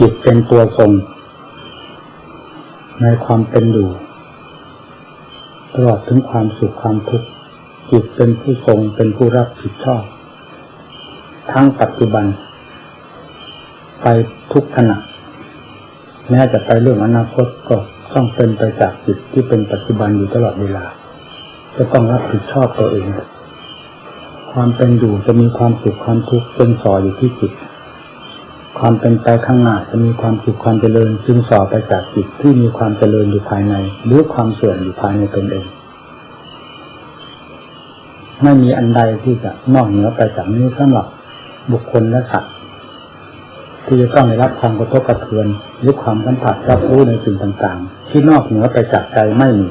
จิตเป็นตัวทรงในความเป็นอยู่ตลอดถึงความสุขความทุกข์จิตเป็นผู้ทรงเป็นผู้รับผิดชอบ ทั้งปัจจุบัน ไปทุกขณะแม้จะไปเรื่องอนาคตก็ต้องเป็นไปจากจิตที่เป็นปัจจุบันอยู่ตลอดเวลา จะต้องรับผิดชอบตัวเอง ความเป็นอยู่จะมีความสุขความทุกข์เป็นสออยู่ที่จิต ความเป็นไปข้างหน้าจะมีความสุขความเจริญจึงสอไปจากจิตที่มีความเจริญอยู่ภายใน หรือความเสื่อมอยู่ภายในตนเอง ไม่มีอันใดที่จะนอกเหนือไปจากนี้สำหรับบุคคลและสัตว์ที่จะต้องได้รับความกระทบกระเทือนหรือความสัมผัสรับรู้ในสิ่งต่างๆ ที่นอกเหนือไปจากใจไม่มี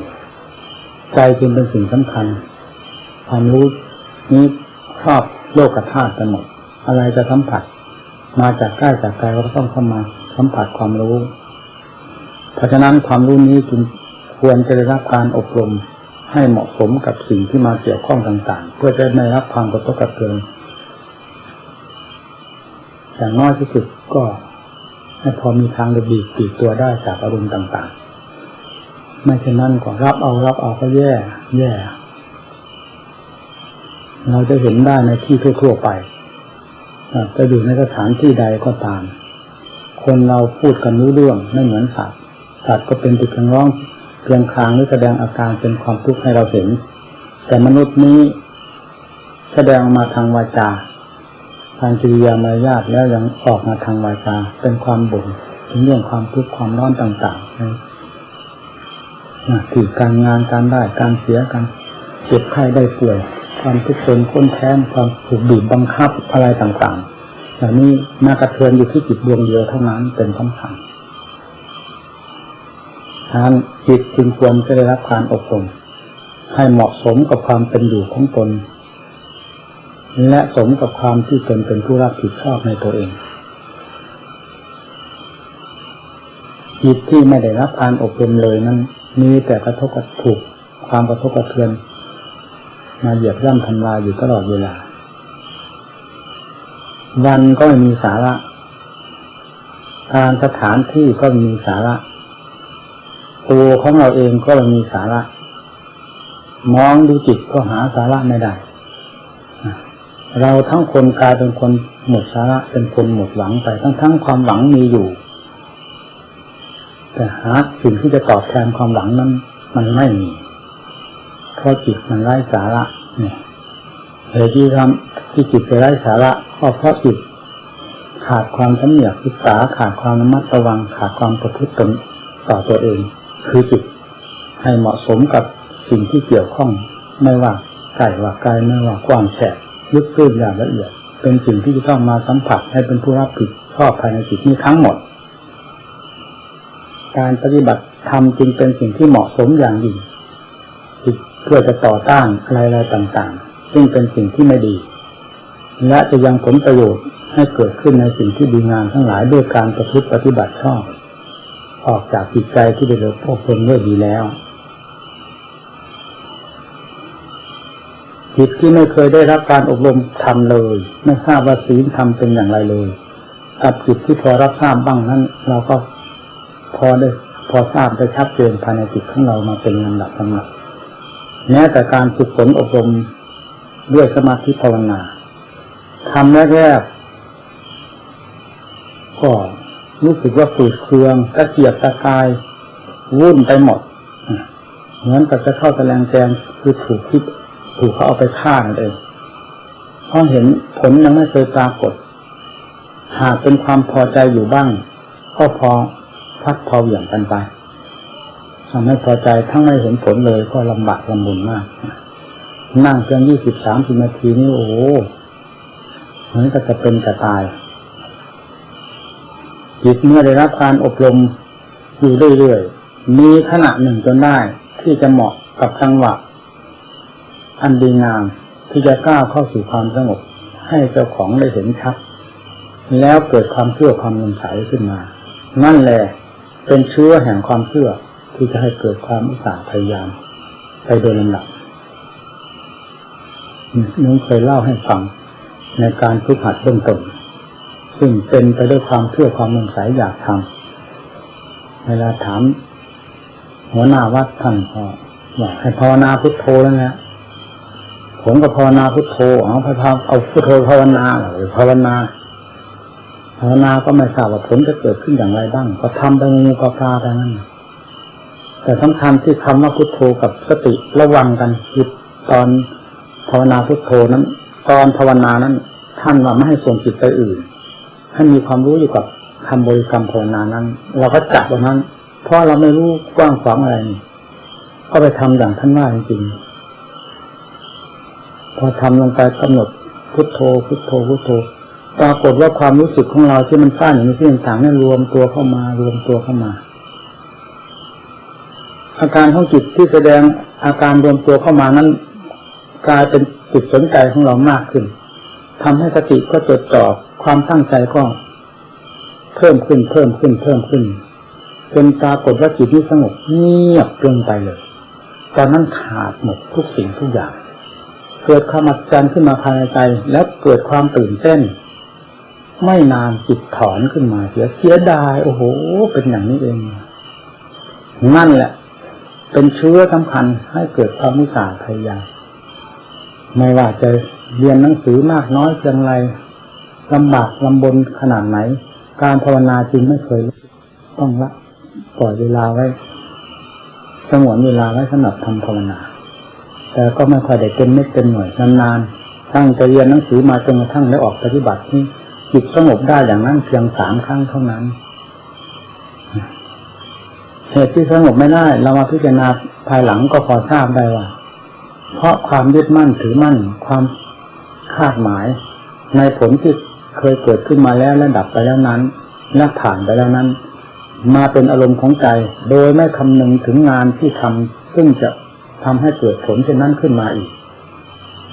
ใจจึงเป็นสิ่งสำคัญ ความรู้นี้ครอบโลกธาตุกันหมดอะไรจะสัมผัส มาจากใกล้จากไกลก็ต้องเข้ามาสัมผัสความรู้ เพราะฉะนั้นความรู้นี้จึงควรจะได้รับการอบรมให้เหมาะสมกับสิ่งที่มาเกี่ยวข้องต่าง ๆ เพื่อจะไม่รับความกระทบกระเทือนอย่างน้อยที่สุดก็ให้พอมีทางระบีปีกตัวได้จากอารมณ์ต่างๆ ไม่เช่นนั้นก็รับเอารับเอาก็แย่ แย่ เราจะเห็นได้ในที่ทั่ว ๆ ไป จะอยู่ในสถานที่ใดก็ตาม คนเราพูดกันรู้เรื่องไม่เหมือนสัตว์สัตว์ก็เป็นติดกร้องเพียงคางหรือแสดงอาการเป็นความทุกข์ให้เราเห็น แต่มนุษย์นี้แสดงมาทางวาจาทางจิริยามารยาทแล้วยังออกมาทางวาจาเป็นความบ่นถึงเรื่องความทุกข์ความร้อนต่างๆนะที่การงานการได้การเสียกันเจ็บไข้ได้ป่วย ความทุกข์ทนค้นแค้นความถูกบีบบังคับอะไรต่างๆเหล่านี้มากระเทือนอยู่ที่จิตดวงเดียวเท่านั้นเป็นสำคัญทานจิตจึงควรจะได้รับการอบรมให้เหมาะสมกับความเป็นอยู่ของตน และสมกับความที่ตนเป็นผู้รับผิดชอบในตัวเอง จิตที่ไม่ได้รับการอบรมเลยนั้นมีแต่กระทบกระถูกความกระทบกระเทือน มาเหยียบย่ำทำลายอยู่ตลอดเวลา วันก็ไม่มีสาระการสถานที่ก็มีสาระ ตัวของเราเองก็ไม่มีสาระ มองดูจิตก็หาสาระไม่ได้ เราทั้งคนกลายเป็นคนหมดสาระเป็นคนหมดหวังไปทั้งทั้งความหวังมีอยู่ แต่หาสิ่งที่จะตอบแทนความหวังนั้น มันไม่มี ราะจิตมันไร้สาระเนี่ยเหตุที่ทำที่จิตไปไร้สาระก็เพราะจิตขาดความสำเนียกศึกษาขาดความระมัดระวัง ขาดความประพฤติตนต่อตัวเอง คือจิตให้เหมาะสมกับสิ่งที่เกี่ยวข้อง ไม่ว่าไก่ว่าไกลไม่ว่ากว้างแฉกลึกซึ้งอย่างละเอียด เป็นสิ่งที่จะต้องมาสัมผัสให้เป็นผู้รับผิดชอบภายในจิตนี้ทั้งหมด การปฏิบัติธรรมจึงเป็นสิ่งที่เหมาะสมอย่างยิ่ง เพื่อจะต่อต้านอะไรๆต่างๆ ซึ่งเป็นสิ่งที่ไม่ดี และจะยังผลประโยชน์ให้เกิดขึ้นในสิ่งที่ดีงามทั้งหลายด้วยการประพฤติปฏิบัติชอบออกจากจิตใจที่ได้รับอบรมด้วยดีแล้วจิตที่ไม่เคยได้รับการอบรมทำเลย ไม่ทราบว่าศีลธรรมเป็นอย่างไรเลย กับจิตที่พอรับทราบบ้างนั้น เราก็พอได้พอทราบได้ชัดเจนภายในจิตของเรามาเป็นลำดับลำดับ แม้แต่การฝึกฝนอบรมด้วยสมาธิภาวนาทำแรกๆก็รู้สึกว่าฝืดเคืองกระเกียบตะกายวุ่นไปหมดเหมือนกับจะเข้าแสลงแกงคือถูกคิดถูกเขาเอาไปฆ่านั่นเองเพราะเห็นผลยังไม่เคยปรากฏ หากเป็นความพอใจอยู่บ้าง ก็พอพักพออย่างกันไป ทำให้พอใจทั้งไม่เห็นผลเลยก็ลำบากลำบุญมาก นั่งเพียงยี่สิบสามสิบนาทีนี่โอ้เหมือนกับจะเป็นจะตายจิตเมื่อได้รับการอบรมอยู่เรื่อยๆ มีขณะหนึ่งจนได้ ที่จะเหมาะกับจังหวะ อันดีงามที่จะก้าวเข้าสู่ความสงบ ให้เจ้าของได้เห็นชัด แล้วเกิดความเชื่อความมินใสขึ้นมา นั่นแหละเป็นเชื้อแห่งความเชื่อ ที่จะให้เกิดความอุตสาห์พยายาม ไปโดยลำดับนึงเคยเล่าให้ฟังในการฝึกหัดเบื้องต้นซึ่งเป็นไปด้วยความเชื่อความมงสายอยากทำเวลาถาม หัวหน้าวัดท่านก็บอกให้ภาวนาพุทโธแล้วนะผมก็ภาวนาพุทโธเอาพาเอาพุทโธภาวนาหรือภาวนาภาวนาก็ไม่ทราบว่าผลจะเกิดขึ้นอย่างไรบ้าง ก็ทำไปงูกปลาไปนั่น แต่สำคัญที่คำว่าพุทโธกับสติระวังกันคือตอนภาวนาพุทโธนั้น ตอนภาวนานั้น ท่านว่าไม่ให้ส่งจิตไปอื่นให้มีความรู้อยู่กับคำบริกรรมภาวนานั้น เราก็จับวันนั้น เพราะเราไม่รู้กว้างขวางอะไรก็ไปทำอย่างท่านว่าจริงพอทำลงไปกำหนดพุทโธ พุทโธพุทโธปรากฏว่าความรู้สึกของเราที่มันสร้างอย่างนี้ที่ต่างๆนี่รวมตัวเข้ามารวมตัวเข้ามา อาการของจิตที่แสดงอาการรวมตัวเข้ามานั้น กลายเป็นจุดสนใจของเรามากขึ้นทำให้สติก็จดจ่อความตั้งใจก็เพิ่มขึ้นเพิ่มขึ้นเพิ่มขึ้นจนปรากฏว่าจิตนี้สงบเงียบลงไปเลย ตอนนั้นขาดหมดทุกสิ่งทุกอย่าง เกิดความอัศจรรย์ขึ้นมาภายในใจแล้วเกิดความตื่นเต้น ไม่นานจิตถอนขึ้นมาเสียเสียดาย โอ้โห เป็นอย่างนี้เอง นั่นแหละ เป็นเชื้อสำคัญให้เกิดความมุสาพยายามไม่ว่าจะเรียนหนังสือมากน้อยเพียงไรลำบากลำบนขนาดไหน การภาวนาจริงไม่เคยต้องละปล่อยเวลาไว้สงวนเวลาไว้สำหรับทำภาวนา แต่ก็ไม่ค่อยได้เต็มเม็ดเต็มหน่วยนานๆตั้งใจเรียนหนังสือมาจนกระทั่งได้ออกปฏิบัติที่จิตสงบได้อย่างนั้นเพียงสามครั้งเท่านั้น เหตุที่สงบไม่ได้ เรามาพิจารณาภายหลังก็พอทราบได้ว่า เพราะความยึดมั่นถือมั่นความคาดหมาย ในผลที่เคยเกิดขึ้นมาแล้วและดับไปแล้วนั้นและผ่านไปแล้วนั้น มาเป็นอารมณ์ของใจ โดยไม่คำนึงถึงงานที่ทำซึ่งจะทำให้เกิดผลเช่นนั้นขึ้นมาอีก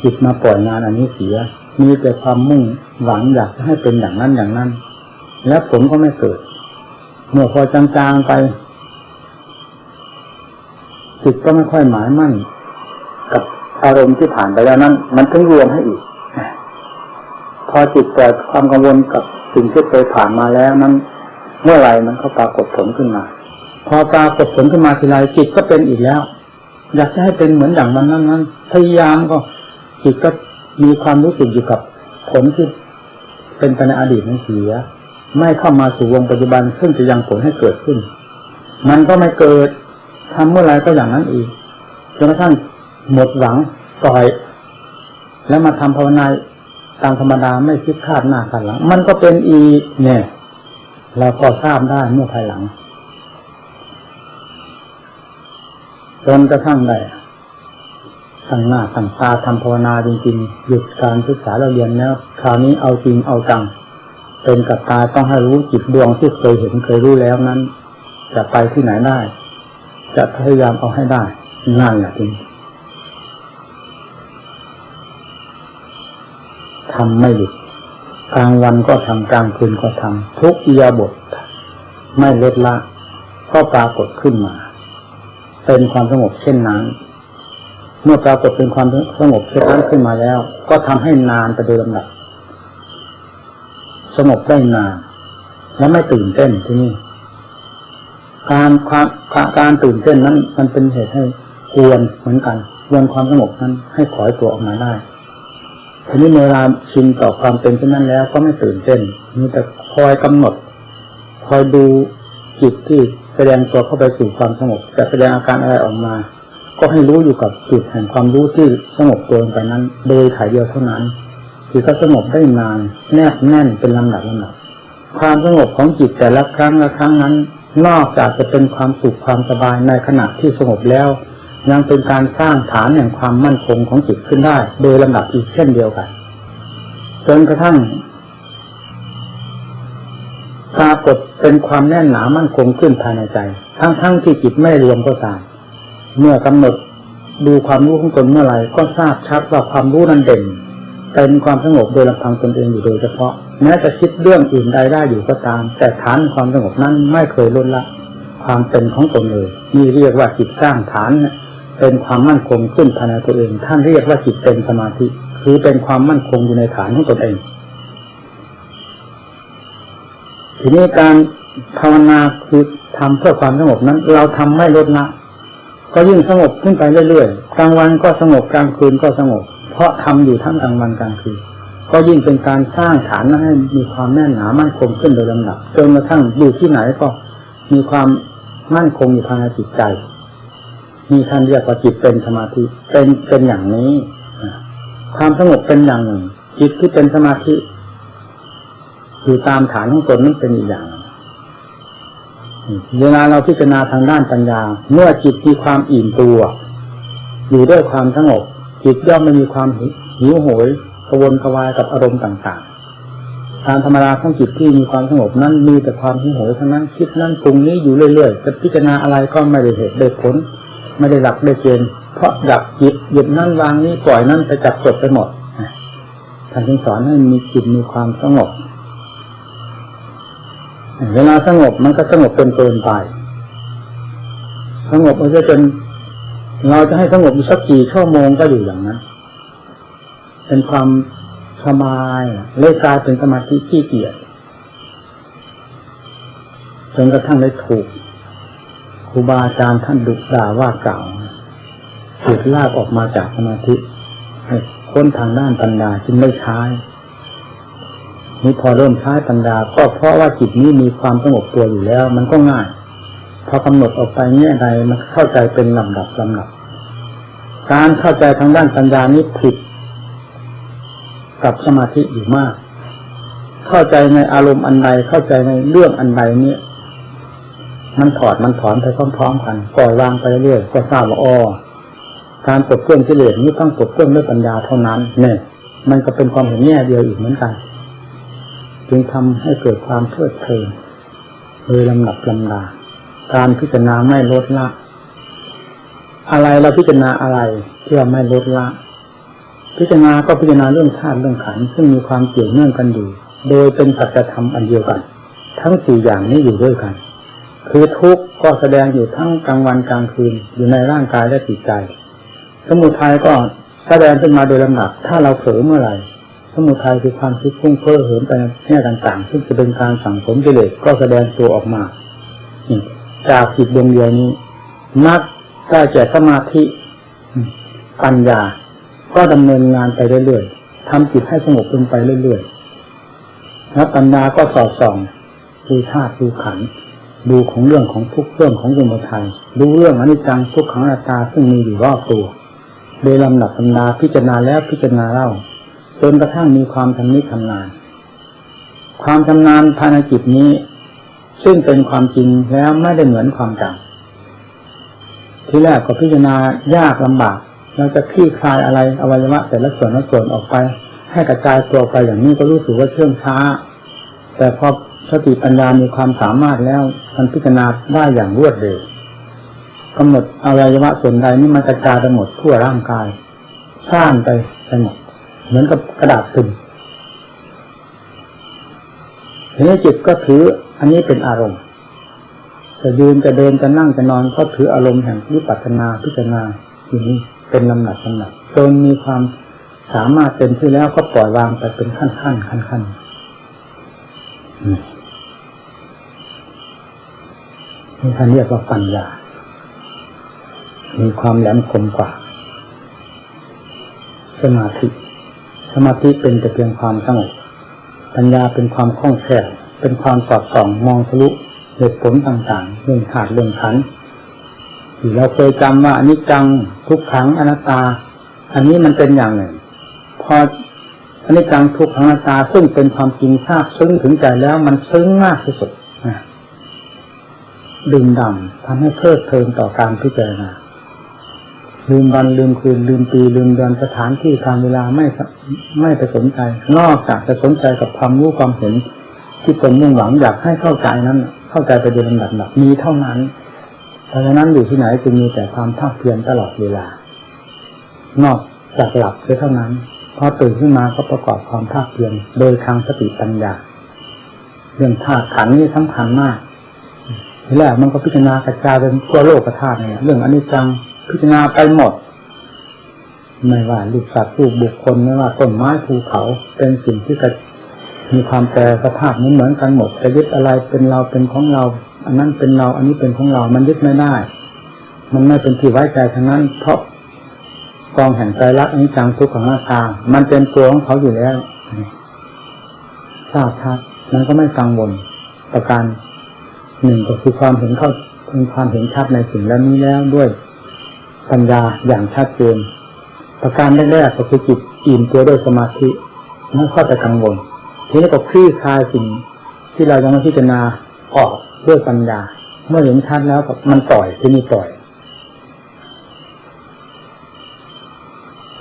จิตมาปล่อยงานอันนี้เสีย มีแต่ความมุ่งหวังอยากจะให้เป็นอย่างนั้นอย่างนั้น และผลก็ไม่เกิด เมื่อพอจางๆไป จิตก็ไม่ค่อยหมายมั่น กับอารมณ์ที่ผ่านไปแล้วนั้น มันถึงรวมให้อีก พอจิตปล่อยความกังวลกับสิ่งที่เคยผ่านมาแล้วนั้น เมื่อไหร่มันก็ปรากฏผลขึ้นมา พอปรากฏผลขึ้นมาทีไรจิตก็เป็นอีกแล้ว อยากจะให้เป็นเหมือนอย่างมันนั้นนั้นพยายามก็จิตก็มีความรู้สึกอยู่กับผลที่เป็นไปในอดีตนั้นเสีย ไม่เข้ามาสู่วงปัจจุบันซึ่งจะยังผลให้เกิดขึ้น มันก็ไม่เกิด ทำเมื่อไรก็อย่างนั้นอีกจนกระทั่งหมดหวังปล่อย แล้วมาทำภาวนาตามธรรมดาไม่คิดคาดหน้าคาดหลัง มันก็เป็นอีกเนี่ย เราก็ทราบได้เมื่อภายหลัง จนกระทั่งได้ตั้งหน้าตั้งตาทำภาวนาจริงๆหยุดการศึกษาเราเรียนแล้วคราวนี้เอาจริงเอาจังเป็นกับตาต้องให้รู้จิตดวงที่เคยเห็นเคยรู้แล้วนั้น จะไปที่ไหนได้ จะพยายามเอาให้ได้นั่นแหละจริงทำไม่หยุดกลางวันก็ทำกลางคืนก็ทำทุกอียาบท ไม่ลดละก็ปรากฏขึ้นมา เป็นความสงบเช่นนั้น เมื่อปรากฏเป็นความสงบเช่นนั้นขึ้นมาแล้ว ก็ทำให้นานไปโดยลำดับสงบได้นาน และไม่ตื่นเต้นที่นี่ การความการตื่นเต้นนั้น มันเป็นเหตุให้กวนเหมือนกันกวนความสงบนั้นให้ถอยตัวออกมาได้ทีนี้เวลาชินต่อความเป็นเช่นนั้นแล้วก็ไม่ตื่นเต้นมีแต่คอยกำหนด คอยดูจิตที่แสดงตัวเข้าไปสู่ความสงบจะแสดงอาการอะไรออกมา ก็ให้รู้อยู่กับจิตแห่งความรู้ที่สงบตัวลงไปนั้น โดยถ่ายเดียวเท่านั้นจิตก็สงบได้นาน แนบแน่นเป็นลำดับลำดับความสงบของจิตแต่ละครั้งละครั้งนั้น นอกจากจะเป็นความสุขความสบายในขณะที่สงบแล้ว ยังเป็นการสร้างฐานแห่งความมั่นคงของจิตขึ้นได้ โดยลำดับอีกเช่นเดียวกันจนกระทั่งปรากฏเป็นความแน่นหนามั่นคงขึ้นภายในใจ ทั้งๆทที่จิตไม่รวมก็ตามเมื่อกำหนดดูความรู้ของตนเมื่อไหร่ก็ทราบชัดว่าความรู้นั้นเด่น เป็นความสงบโดยลำพังตนเองอยู่โดยเฉพาะ แม้จะคิดเรื่องอื่นใดได้อยู่ก็ตาม แต่ฐานความสงบนั้นไม่เคยลดละความเป็นของตนเลยนี่เรียกว่าจิตสร้างฐานเป็นความมั่นคงขึ้นภายในตัวเอง ท่านเรียกว่าจิตเป็นสมาธิ คือเป็นความมั่นคงอยู่ในฐานของตนเอง ทีนี้การภาวนาคือทำเพื่อความสงบนั้น เราทำไม่ลดละก็ยิ่งสงบขึ้นไปเรื่อยๆกลางวันก็สงบกลางคืนก็สงบ เพราะทำอยู่ทั้งกลางวันกลางคืนก็ยิ่งเป็นการสร้างฐานให้มีความแน่นหนามั่นคงขึ้นโดยลำดับจนกระทั่งอยู่ที่ไหนก็มีความมั่นคงอยู่ภายในจิตใจ มีท่านเรียกว่าจิตเป็นสมาธิเป็นเป็นอย่างนี้ความสงบเป็นอย่างหนึ่ง จิตที่เป็นสมาธิอยู่ตามฐานของตนนั้นเป็นอีกอย่างเวลาเราพิจารณาทางด้านปัญญา เมื่อจิตมีความอิ่มตัว อยู่ด้วยความสงบ จิตย่อมไม่มีความหิวโหยกระวนกระวายกับอารมณ์ต่างๆการธรรมดาของจิตที่มีความสงบนั้นมีแต่ความหิวโหยทั้งนั้นคิดนั้นปรุงนี้อยู่เรื่อยๆ จะพิจารณาอะไรก็ไม่ได้เหตุได้ผลไม่ได้หลักได้เกณฑ์เพราะหยักจิตหยุดนั่นวางนี้ปล่อยนั่นไปจับจบไปหมดท่านจึงสอนให้มีจิตมีความสงบ เวลาสงบมันก็สงบเป็นเกินไป สงบมันจะจน เราจะให้สงบสักกี่ชั่วโมงก็อยู่อย่างนั้น เป็นความสบายเลยกลายเป็นสมาธิขี้เกียจจนกระทั่งได้ถูกครูบาอาจารย์ท่านดุด่าว่ากล่าวถูกลากออกมาจากสมาธิให้ค้นทางด้านปัญญาจึงไม่ใช้นี้พอเริ่มใช้ปัญญาก็เพราะว่าจิตนี้มีความสงบตัวอยู่แล้ว มันก็ง่าย พอกำหนดออกไปแง่ใดมันเข้าใจเป็นลำดับลำดับ การเข้าใจทางด้านปัญญานี้ผิด กับสมาธิอยู่มาก เข้าใจในอารมณ์อันใดเข้าใจในเรื่องอันใดนี้มันถอดมันถอนไปพร้อมๆกันปล่อยวางไปเรื่อยก็ทราบว่าอ๋อการปลดเครื่องกิเลสนี้ต้องปลดเครื่องด้วยปัญญาเท่านั้น เนี่ย มันก็เป็นความเห็นแง่เดียวอีกเหมือนกัน จึงทำให้เกิดความเพลิดเพลินโดยลำดับลำดา การพิจารณาไม่ลดละ อะไรเราพิจารณาอะไรเพื่อไม่ลดละ พิจารณาก็พิจารณาเรื่องธาตุเรื่องขันธ์ซึ่งมีความเกี่ยวเนื่องกันอยู่โดยเป็นสัจธรรมอันเดียวกัน ทั้งสี่อย่างนี้อยู่ด้วยกัน คือทุกข์ก็แสดงอยู่ทั้งกลางวันกลางคืนอยู่ในร่างกายและจิตใจ สมุทัยก็แสดงขึ้นมาโดยลำดับถ้าเราเผลอเมื่อไหร่สมุทัยคือความคิดพุ่งเพ้อเหินไปแง่ต่างๆ ซึ่งจะเป็นการสั่งสมกิเลสก็แสดงตัวออกมาจากจิตดวงเดียวนี้นัก ได้แก่สมาธิ ปัญญา ก็ดำเนินงานไปเรื่อยๆทำจิตให้สงบลงไปเรื่อยๆแล้วปัญญาก็สอดส่องดูธาตุดูขันดูของเรื่องของทุกเรื่องของสมุทัยดูเรื่องอนิจจังทุกขังอนัตตาซึ่งมีอยู่รอบตัวโดยลำดับตำนาพิจารณาแล้วพิจารณาเล่าจนกระทั่งมีความชำนิชำนาญความชำนาญภายในจิตนี้ ซึ่งเป็นความจริงแล้วไม่ได้เหมือนความจำ ที่แรกก็พิจารณายากลำบาก เราจะคลี่คลายอะไรอวัยวะแต่ละส่วนละส่วนออกไป ให้กระจายตัวไปอย่างนี้ก็รู้สึกว่าเชื่องช้า แต่พอสติปัญญามีความสามารถแล้วมันพิจารณาได้อย่างรวดเร็วกำหนดอวัยวะส่วนใดนี่มันกระจายไปหมดทั่วร่างกายสร้างไปไปหมดเหมือนกับกระดาษซึมทีนี้จิตก็ถืออันนี้เป็นอารมณ์ จะยืนจะเดินจะนั่งจะนอนก็ถืออารมณ์แห่งวิปัสสนาพิจารณาอย่างนี้เป็นลำหนักลำหนักจนมีความสามารถเต็มที่แล้วก็ปล่อยวางไปเป็นขั้นขั้นขั้นขั้นนี่ท่านเรียกว่าปัญญา มีความแหลมคมกว่า สมาธิ สมาธิเป็นแต่เพียงความสงบ ปัญญาเป็นความคล่องแคล่ว เป็นความสอดส่องมองทะลุ เหตุผลต่างๆ เรื่องขาดเรื่องขันที่เราเคยจำว่าอนิจจังทุกขังอนัตตา อันนี้มันเป็นอย่างหนึ่ง พออนิจจังทุกขังอนัตตาซึ่งเป็นความจริงทราบซึ้งถึงใจแล้วมันซึ้งมากที่สุดดึงดำทำให้เพลิดเพลินต่อการพิจารณาลืมวันลืมคืนลืมปีลืมเดือนสถานที่การเวลาไม่ไม่ไปสนใจ นอกจากจะสนใจกับความรู้ความเห็นที่ตนมุ่งหวังอยากให้เข้าใจนั้น เข้าใจไปโดยลำดับดับมีเท่านั้น เพราะฉะนั้นอยู่ที่ไหนจึงมีแต่ความภาคเพียรตลอดเวลา นอกจากหลับเท่านั้นพอตื่นขึ้นมาก็ประกอบความภาคเพียรโดยทางสติปัญญา เรื่องธาตุขันนี่สำคัญมากทีแรกมันก็พิจารณากระจายเป็นตัวโลกธาตุเนี่ยเรื่องอนิจจังพิจารณาไปหมดไม่ว่าลูกสัตว์ลูกบุคคลไม่ว่าต้นไม้ภูเขาเป็นสิ่งที่กระ มีความแปรสภาพเหมือนเหมือนกันหมดจะยึดอะไรเป็นเราเป็นของเรา อันนั้นเป็นเรา อันนี้เป็นของเรา มันยึดไม่ได้ มันไม่เป็นที่ไว้ใจทั้งนั้น เพราะกองแห่งใจรักอนิจจังทุกขังหน้าตา มันเป็นตัวของเขาอยู่แล้วทราบชัดมันก็ไม่กังวลประการหนึ่งก็คือความเห็นเข้าเป็นความเห็นชัดในสิ่งแล้วนี้แล้วด้วยปัญญาอย่างชัดเจนประการแรกๆก็คือจิตอิ่มตัวด้วยสมาธิไม่เข้าไปกังวล ทีนี้ก็คลี่คลายสิ่งที่เรายังไม่พิจารณาออกด้วยปัญญา เมื่อเห็นชัดแล้วก็มันปล่อยที่นี่ปล่อย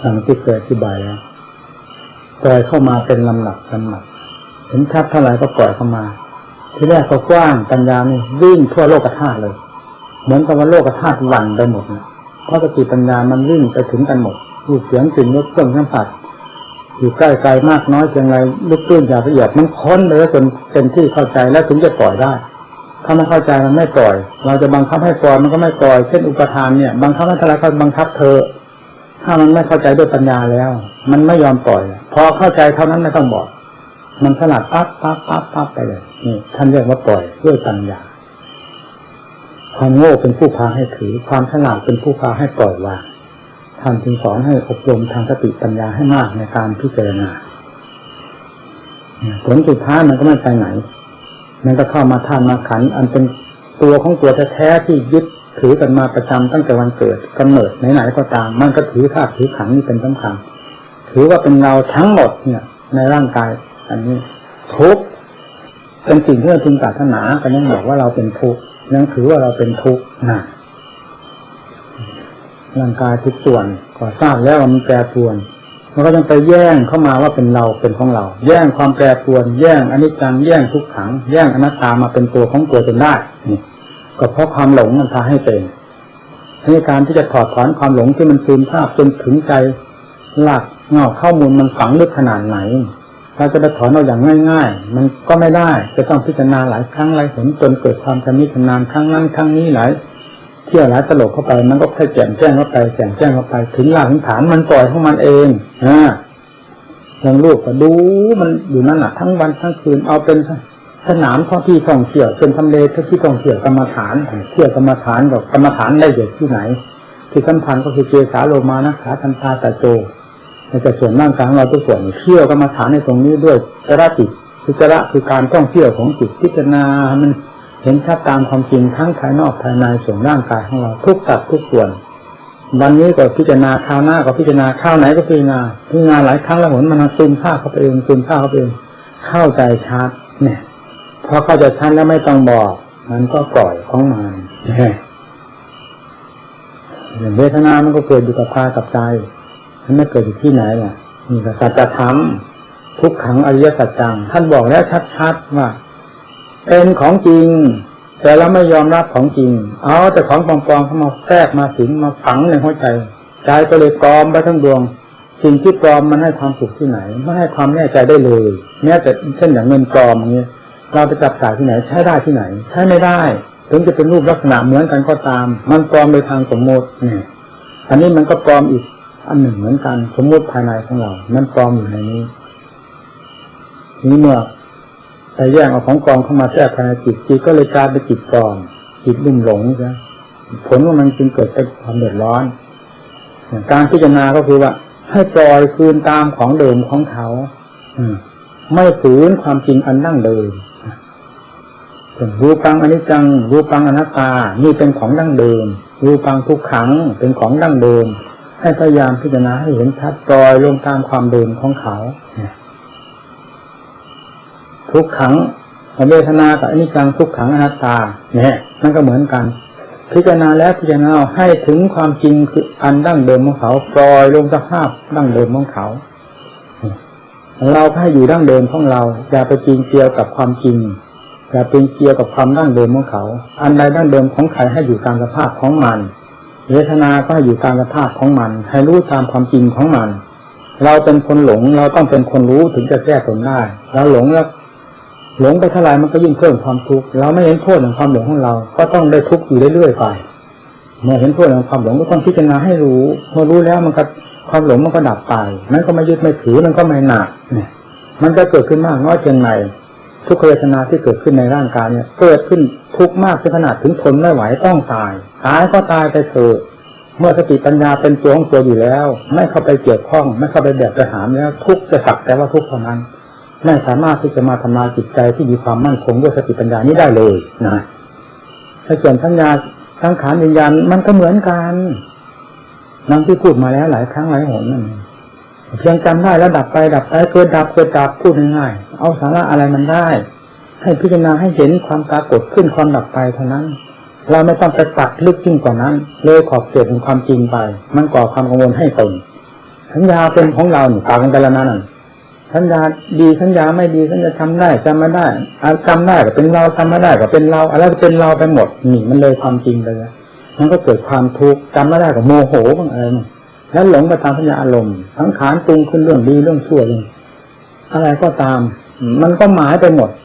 ทางที่เคยอธิบายแล้วปล่อยเข้ามาเป็นลำหนักลำหนักเห็นชัดเท่าไหร่ก็ปล่อยเข้ามา ที่แรกก็กว้างปัญญานี่วิ่งทั่วโลกธาตุเลย เหมือนกับว่าโลกธาตุหวั่นไปหมดนะเพราะสติปัญญามันวิ่งไปถึงกันหมดรูปเสียงกลิ่นรสเครื่องสัมผัส อยู่ใกล้ไกลมากน้อยเพียงไรลุกตื้นอย่างละเอียดมันค้นเลยจนเป็นที่เข้าใจแล้วถึงจะปล่อยได้ ถ้าไม่เข้าใจมันไม่ปล่อย เราจะบังคับให้ปล่อยมันก็ไม่ปล่อยเช่นอุปทานเนี่ยบังคับให้ทลายก็บังคับเธอ ถ้ามันไม่เข้าใจด้วยปัญญาแล้ว มันไม่ยอมปล่อย พอเข้าใจเท่านั้นไม่ต้องบอก มันสลัดปั๊บปั๊บปั๊บปั๊บไปเลยนี่ท่านเรียกว่าปล่อยด้วยปัญญาความโง่เป็นผู้พาให้ถือ ความฉลาดเป็นผู้พาให้ปล่อยวาง ท่านจึงสอนให้อบรมทางสติปัญญาให้มากในการพิจารณาผลสุดท้ายมันก็ไม่ไปไหน มันก็เข้ามาท่านมาขัน อันเป็นตัวของตัวแท้ๆที่ยึดถือกันมาประจำตั้งแต่วันเกิดกำเนิดไหนๆก็ตาม มันก็ถือธาตุถือขันนี่เป็นสำคัญถือว่าเป็นเราทั้งหมดเนี่ย ในร่างกาย อันนี้ทุกเป็นสิ่งที่เราพึงปรารถนาก็ยังบอกว่าเราเป็นทุกยังถือว่าเราเป็นทุกข์นะ ร่างกายทุกส่วนก็ทราบแล้วว่ามันแปรปรวนมันก็ยังไปแย่งเข้ามาว่าเป็นเราเป็นของเรา แย่งความแปรปรวน แย่งอนิจจังแย่งทุกขัง แย่งอนัตตามาเป็นตัวของตัวจนได้นี่ก็เพราะความหลงมันพาให้เป็นในการที่จะถอดถอนความหลงที่มันซึมซาบจนถึงใจหลักเงาข้อมูลมันฝังลึกขนาดไหนเราจะไปถอนเอาอย่างง่าย ๆ มันก็ไม่ได้ จะต้องพิจารณาหลายครั้งหลายหนจนเกิดความชำนิชำนาญครั้งนั้นครั้งนี้หลาย เที่ยวหลายตลบเข้าไปมันก็ค่อยแจ่มแจ้งเข้าไปแจ่มแจ้งเข้าไป ถึงหลักถึงฐานมันปล่อยของมันเองอ่าอย่างลูกก็ดูมันอยู่นั่นแหละทั้งวันทั้งคืนเอาเป็นสนามท่องที่ท่องเที่ยวเป็นทำเลที่ท่องเที่ยวกรรมฐานเที่ยวกรรมฐานกับกรรมฐานได้เด็ดที่ไหน ที่สำคัญก็คือเจสาโลมานะขาทันตาตะโจในแต่ส่วนร่างกายของเราทุกส่วนเที่ยวกรรมฐานในตรงนี้ด้วยจระจิตคือจระคือการท่องเที่ยวของจิตพิจารณามัน เห็นชัดตามความจริงทั้งภายนอกภายในส่วนร่างกายของเราทุกตัดทุกส่วน วันนี้ก็พิจารณาข้าวหน้าก็พิจารณาข้าวไหนก็พิจารณาพิจารณาหลายครั้งแล้วเหมือนมันซึมข้าวเข้าไปเองซึมข้าวเข้าไปเองเข้าใจชัดเนี่ยพอเข้าใจชัดแล้วไม่ต้องบอก มันก็ปล่อยของมันเวทนามันก็เกิดอยู่กับกายกับใจมันไม่เกิดอยู่ที่ไหนล่ะนี่ก็สัจธรรมทุกขังอริยสัจจังท่านบอกแล้วชัดๆว่า เป็นของจริง แต่เราไม่ยอมรับของจริง เอาแต่ของปลอมๆเข้ามาแทรกมาสิงมาฝังในหัวใจใจก็เลยปลอมไปทั้งดวง สิ่งที่ปลอมมันให้ความสุขที่ไหนไม่ให้ความแน่ใจได้เลยแม้แต่เช่นอย่างเงินปลอมอย่างนี้ยเราไปจับจ่ายที่ไหน ใช้ได้ที่ไหน ใช้ไม่ได้ ถึงจะเป็นรูปลักษณะเหมือนกันก็ตาม มันปลอมโดยทางสมมติเนี่ย อันนี้มันก็ปลอมอีกอันหนึ่งเหมือนกัน สมมติภายในของเรา มันปลอมอยู่ในนี้นี้เมื่อ ไปแย่งเอาของกองเข้ามาแทรกภายในจิตจิตก็เลยกลายเป็นจิตปลอมจิตลุ่มหลงใช่ผลของมันจึงเกิดเป็นความเดือดร้อนการพิจารณาก็คือว่า ให้ปล่อยคืนตามของเดิมของเขา อืม ไม่ฝืนความจริงอันนั่งเดิมรูปังอนิจจังรูปังอนัตตา นี่เป็นของดั้งเดิม รูปังทุกขังเป็นของดั้งเดิม ให้พยายามพิจารณาให้เห็นชัดปล่อยลงตามความเดิมของเขา ทุกขังเวทนากับอนิจจังทุกขังอนัตตา เนี่ยนั่นก็เหมือนกัน พิจารณาแล้วพิจารณาให้ถึงความจริงคืออันดั้งเดิมของเขาปล่อยลงสภาพดั้งเดิมของเขาเราให้อยู่ดั้งเดิมของเรา อย่าไปจริงเกี่ยวกับความจริงอย่าเป็นเกี่ยวกับความดั้งเดิมของเขา อันใดดั้งเดิมของใครให้อยู่ตามสภาพของมันเวทนาก็ให้อยู่ตามสภาพของมัน ให้รู้ตามความจริงของมัน เราเป็นคนหลงเราต้องเป็นคนรู้ถึงจะแก้ตนได้เราหลงแล้ว หลงไปเท่าไรมันก็ยิ่งเพิ่มความทุกข์เราไม่เห็นโทษของความหลงของเรา ก็ต้องได้ทุกข์อยู่เรื่อยๆไปเมื่อเห็นโทษของความหลงก็ต้องพิจารณาให้รู้เมื่อรู้แล้วมันก็ความหลงมันก็ดับไปมันก็ไม่ยึดไม่ถือมันก็ไม่หนักเนี่ย มันจะเกิดขึ้นมากน้อยเพียงไรทุกขเวทนาที่เกิดขึ้นในร่างกายเนี่ยเกิดขึ้นทุกข์มากถึงขนาดถึงทนไม่ไหวต้องตายตายก็ตายไปเถอะเมื่อสติปัญญาเป็นตัวของตัวอยู่แล้ว ไม่เข้าไปเกี่ยวข้อง ไม่เข้าไปแบกไปหามแล้ว ทุกข์จะสักแต่ว่าทุกข์เท่านั้น ไม่สามารถที่จะมาทำลายจิตใจที่มีความมั่นคงด้วยสติปัญญานี้ได้เลยนะถ้าส่วนสัญญาสังขารวิญญาณมันก็เหมือนกันนังที่พูดมาแล้วหลายครั้งหลายหนนั่นเพียงจำได้แล้วดับไปดับไปเกิดดับเกิดดับพูดง่ายๆเอาสาระอะไรมันได้ ให้พิจารณาให้เห็นความปรากฏขึ้นความดับไปเท่านั้น เราไม่ต้องไปตัดลึกยิ่งกว่านั้น เลยขอบเขตของความจริงไป มันก่อความกังวลให้ตนสัญญาเป็นของเราหนึ่ต่างกันแล้วนั่น สัญญาดีสัญญาไม่ดีสัญญาจำได้จำไม่ได้อาจำได้ก็เป็นเราจำไม่ได้ก็เป็นเราอะไรก็เป็นเราไปหมดนี่มันเลยความจริงไปแล้วมันก็เกิดความทุกข์จำไม่ได้ก็โมโหบ้างอะไรบ้างแล้วหลงไปตามสัญญาอารมณ์ทั้งขานปรุงขึ้นเรื่องดีเรื่องชั่วเรื่องอะไรก็ตาม มันก็หมายไปหมด